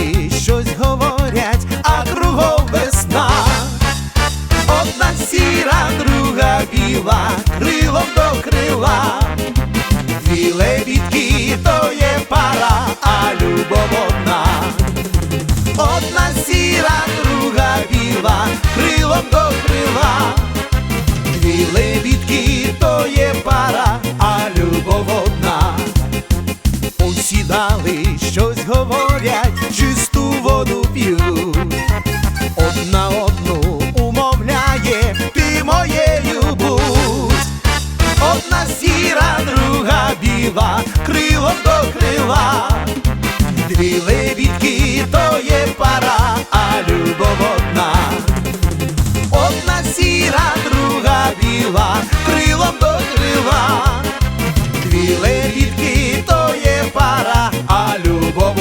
жарти щось говорять, а кругом весна. Одна сіра, друга біла, крилом до крила. Дві лебідки то є пара, а любов одна. Одна сіра, друга біла, крилом до крила. Дві журнали щось говорять, чисту воду п'ють, одна одну умовляє, ти моєю будь, одна сіра, друга біла, крило до крила, дві лебідки то є пара, а любов одна, одна сіра, друга біла. bobo.